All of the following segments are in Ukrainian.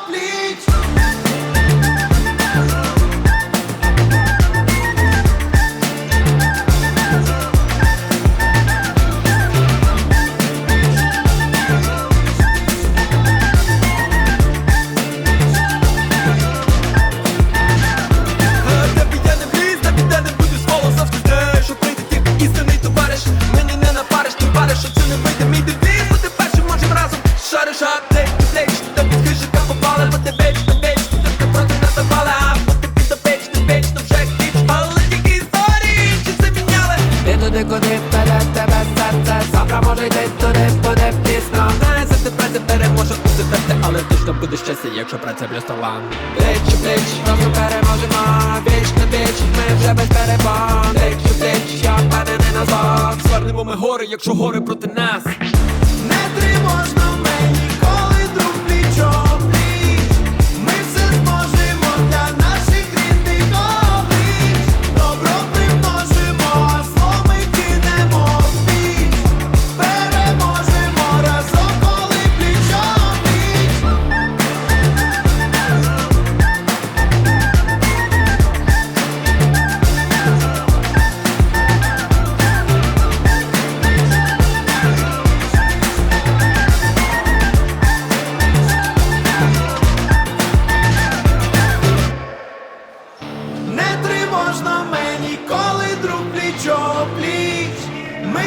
please вдасться, якщо праця плюс талант Плеч бич, плеч, разом переможемо, віч на віч, ми вже без перепон. Плеч бич, я як мене не назвав. Звернемо ми гори, якщо гори проти нас.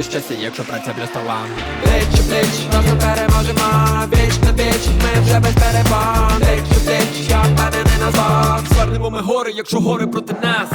буде щастя, якщо праця для стола Плеч у плеч, разом переможемо, віч на віч, ми вже без перебан Плеч у я як мене не назвав. Звернемо ми гори, якщо гори проти нас.